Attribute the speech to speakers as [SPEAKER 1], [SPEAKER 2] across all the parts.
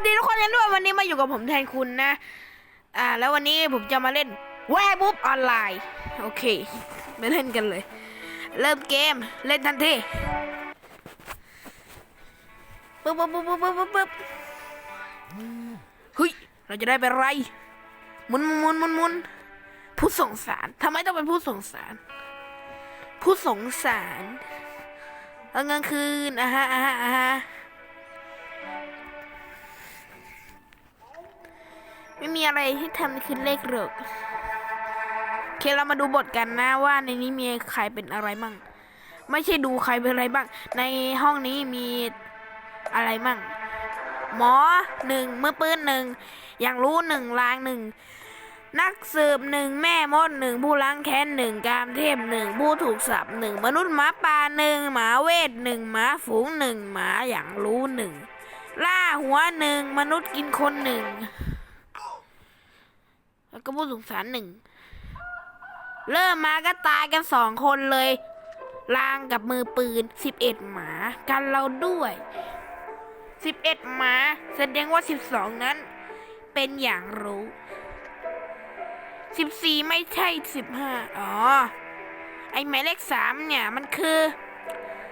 [SPEAKER 1] สดีทุกคนกันด้วยวันนี้มาอยู่กับผมแทนคุณนะ อ่า แล้ววันนี้ผมจะมาเล่นแวร์บุ๊บออนไลน์โอเคมาเล่นกันเลย เริ่มเกมเล่นทันทีปึ๊บปึ๊บปึ๊บปึ๊บปึ๊บปึ๊บเฮ้ยเราจะได้เป็นไรมุนมุนมุนมุนผู้ส่งสารทำไมต้องเป็นผู้ส่งสาร ผู้ส่งสารเอาเงินคืนอะฮะอะฮะอะฮะ ไม่มีอะไรที่ทำคือเลขหรอกโอเคเรามาดูบทกันนะว่าในนี้มีใครเป็นอะไรมั่ง ไม่ใช่ดูใครเป็นอะไรบ้าง ในห้องนี้มีอะไรมั่ง หมอหนึ่งมือปืนหนึ่งอย่างรู้หนึ่งลางหนึ่งนักสืบหนึ่งแม่มดหนึ่งผู้ล้างแค้นหนึ่งกามเทพหนึ่งผู้ถูกสับหนึ่งมนุษย์หมาป่าหนึ่งหมาเวทหนึ่งหมาฝูงหนึ่งหมาอย่างรู้หนึ่งล่าหัวหนึ่งมนุษย์กินคนหนึ่ง แล้วก็ผู้สงสารหนึ่ง เริ่มมาก็ตายกันสองคนเลย ลางกับมือปืนสิบเอ็ดหมากันเราด้วยสิบเอ็ดหมาแสดงว่าสิบสองนั้น เป็นอย่างรู้สิบสี่ไม่ใช่สิบห้าอ๋อ ไอหมายเลขสามเนี่ย มันคือ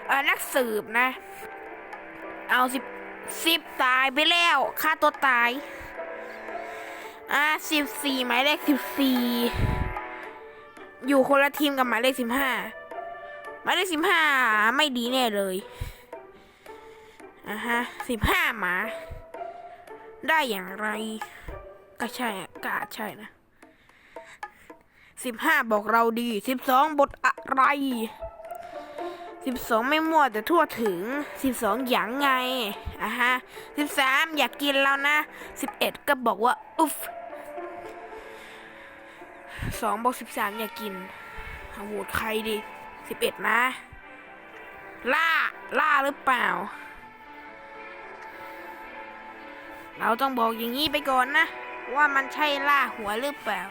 [SPEAKER 1] เออนักสืบนะ เอาสิบสิบตายไปแล้วฆ่าตัวตาย อ่าสิบสี่หมายเลขสิบสี่อยู่คนละทีมกับหมายเลขสิบห้าหมายเลขสิบห้าไม่ดีแน่เลยอ่าฮะสิบห้าหมา ได้อย่างไร ก็ใช่อะก็อาใช่นะสิบห้าบอกเราดีสิบสองบทอะไรสิบสองไม่มั่วแต่ทั่วถึงสิบสองอย่างไงอะฮะสิบสามอยากกินแล้วนะสิบเอ็ดก็บอกว่า อุฟ สองบอกสิบสามอย่ากกินโหวตใครดีสิบเอ็ดนะ ล่า ล่าหรือเปล่า เราต้องบอกอย่างนี้ไปก่อนนะ ว่ามันใช่ล่าหัวหรือเปล่า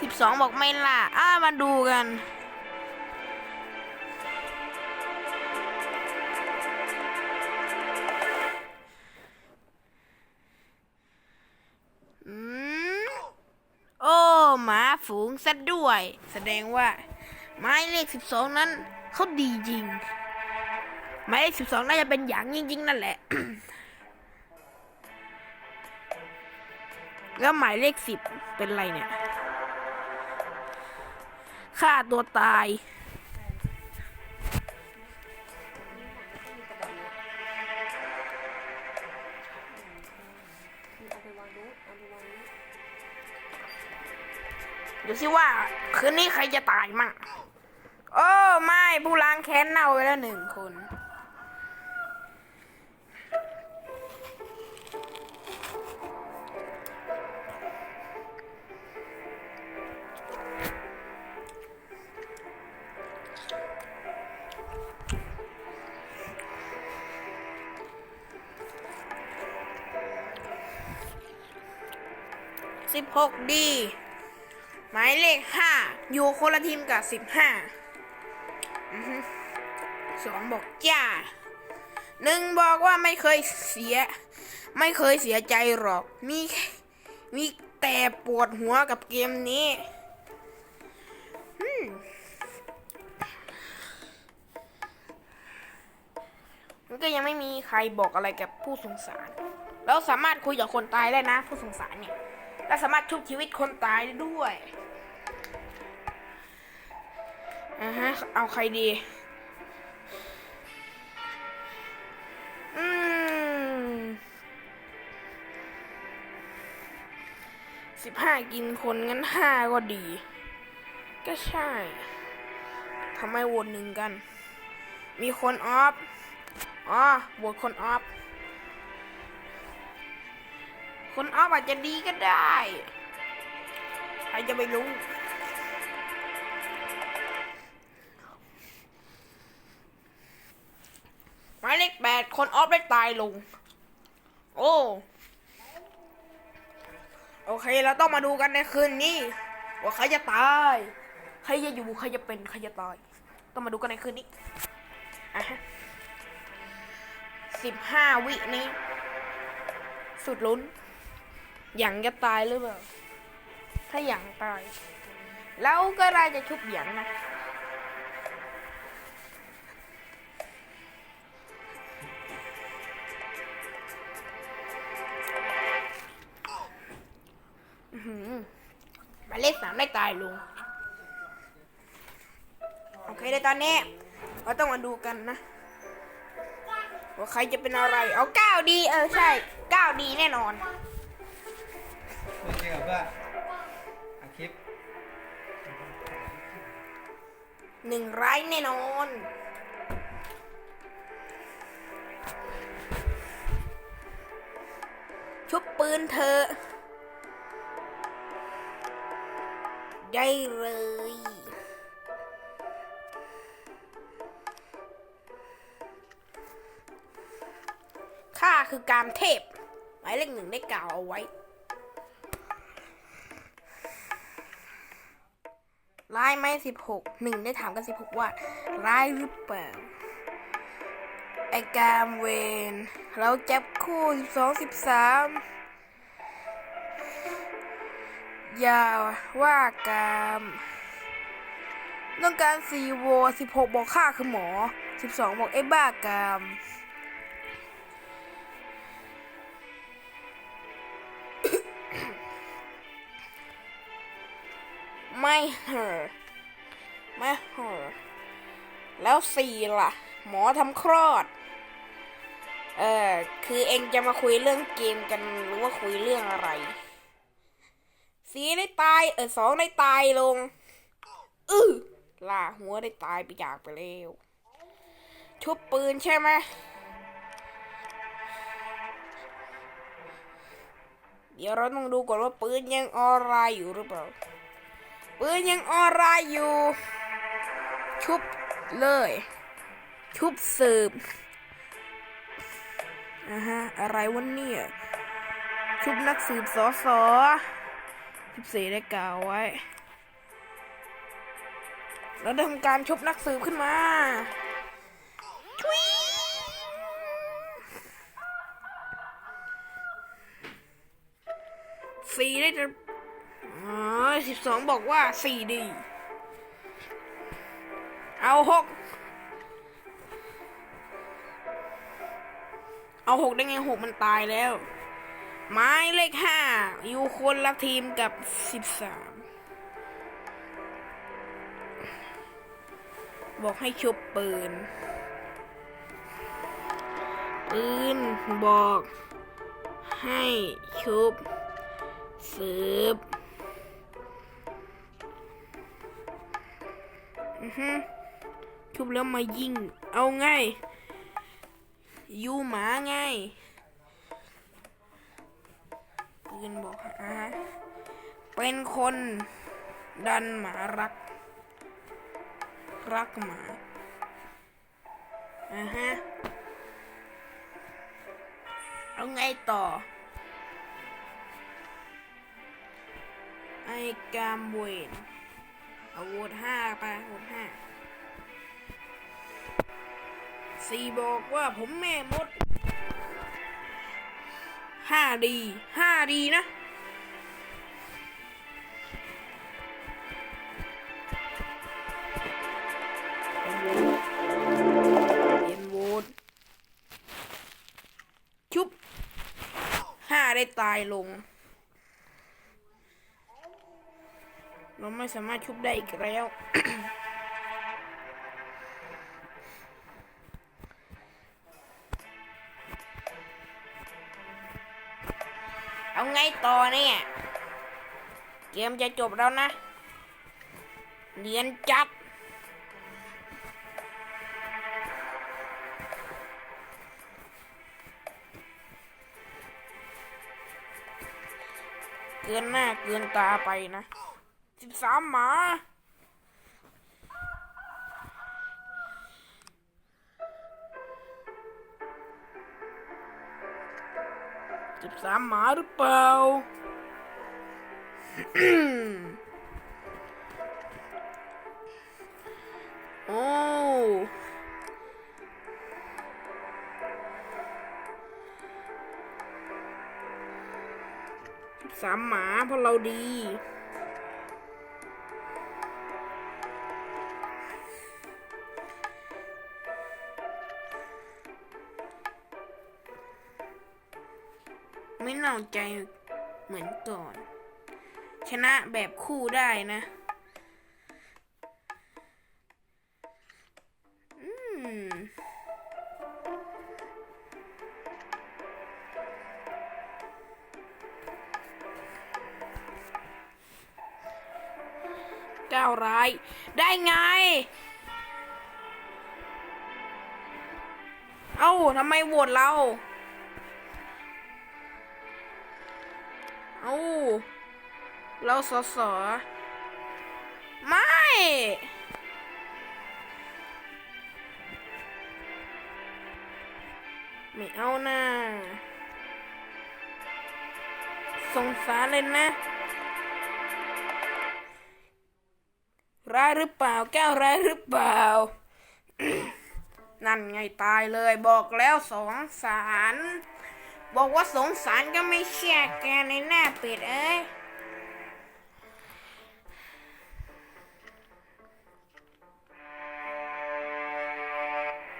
[SPEAKER 1] สิบสองบอกไม่ล่า อ้ามาดูกัน ฝูงซะด้วย แสดงว่า ไม้เลขสิบสองนั้นเขาดีจริงหมายเลขสิบสองน่าจะเป็นอย่างจริง ๆ นั่นแหละ แล้วหมายเลขสิบเป็นไรเนี่ยฆ่าตัวตาย สิว่า คืนนี้ใครจะตายมั่งโอ้ไม่ผู้ล้างแค้นเน่าไปแล้วหนึ่งคนสิบหกดี หมายเลขห้าอยู่คนละทีมกับสิบห้าสองบอกจ้าหนึ่งบอกว่าไม่เคยเสีย ไม่เคยเสียใจหรอก มีมีแต่ปวดหัวกับเกมนี้มันก็ยังไม่มีใครบอกอะไรกับผู้สงสาร แล้วสามารถคุยกับคนตายได้นะ ผู้สงสารเนี่ย และสามารถชุบชีวิตคนตายได้ด้วย อ่าฮะ เอาใครดี อืมสิบห้ากินคนงั้นห้าก็ดี ก็ใช่ ทำไมวตหนึ่งกัน มีคนออฟ อ๋อโหวตคนออฟ คนออฟอาจจะดีก็ได้ ใครจะไปรู้ แปดคนออฟได้ตายลง โอ้โอเคเราต้องมาดูกันในคืนนี้ว่าใครจะตายใครจะอยู่ใครจะเป็นใครจะตาย ต้องมาดูกันในคืนนี้อะสิบห้าวินี้ สุดลุ้นหยังจะตายหรือเปล่า ถ้าหยังตาย แล้วก็ได้จะชุบหยังนะ มายเลขสามได้ตายลุง โอเคในตอนนี้เราต้องมาดูกันนะ ว่าใครจะเป็นอะไร เอาเก้าดีเออใช่เก้าดีแน่นอน
[SPEAKER 2] ไม่เกี่ยวกับอาคลิป
[SPEAKER 1] หนึ่งร้ายแน่นอนชุบปืนเธอ ได้เลย ข้าคือการเทพ หมายเลขหนึ่งได้กล่าวเอาไว้ ร้ายไหมสิบหก หนึ่งได้ถามกันสิบหกว่า ร้ายหรือเปล่าไอการเวน เราจับคู่สิบสองสิบสาม ย่าว่ากามต้องการสี่โวสิบหกบอกข้าคือหมอสิบสองบอกไอ้บ้ากามไม่เหอะไม่เหอะแล้วสี่ล่ะ หมอทำคลอด เออคือเองจะมาคุยเรื่องเกมกันหรือว่าคุยเรื่องอะไร สีได้ตายเออสองได้ตายลงอือล่าหัวได้ตายไปจากไปแล้วชุบปืนใช่ไหมเดี๋ยวเราต้องดูก่อนว่าปืนยังออร่าอยู่หรือเปล่า ปืนยังออร่าอยู่ ชุบเลย ชุบสืบอ่าฮะ อะไรวะเนี่ย ชุบนักสืบสอสอ สิบสี่ได้กล่าวไว้แล้วทำการชุบนักสืบขึ้นมาสี่ได้จะอ๋อสิบสองบอกว่าสี่ดี เอาหกเอาหกได้ไงหกมันตายแล้ว ไม้เลขห้าอยู่คนละทีมกับสิบสามบอกให้ชุบปืน ปืนบอก ให้ชุบสืบอือฮึชุบแล้วมายิง เอาไงยูหมาไง ปืนบอกอะเป็นคนดันหมารัก รักหมาอะฮะเอาไงต่อ ไอ้กามเวนเอาโหวตห้าไปโหวตห้าสี่บอกว่าผมแม่มด ห้าดีห้าดีนะ เย็นโวตชุบห้าได้ตายลง เราไม่สามารถชุบได้อีกแล้ว ไงต่อเนี่ย เกมจะจบแล้วนะเรียนจับเกินหน้าเกินตาไปนะสิบสามหมา สามหมาหรือเปล่า โอ้สามหมาเพราะเราดี ไม่เน่าใจเหมือนก่อน ชนะแบบคู่ได้นะ อืมก้าวร้าย ได้ไง เอ้าทำไมโหวตเรา เอ้าเราสอสอไม่ ไม่เอานะสงสารเลยนะร้ายหรือเปล่าแก้วร้ายหรือเปล่า นั่นไงตายเลยบอกแล้วสองสาร บอกว่าสงสารก็ไม่เชื่อแกในหน้าเป็ดเอ้ย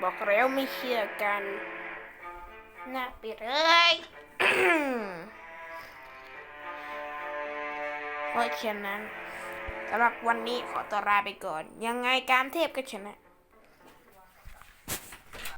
[SPEAKER 1] บอกแล้วไม่เชื่อกันหน้าเป็ดเอ้ยเพราะฉะนั้นสำหรับวันนี้ขอตัวลาไปก่อน ยังไงการเทพก็ชนะ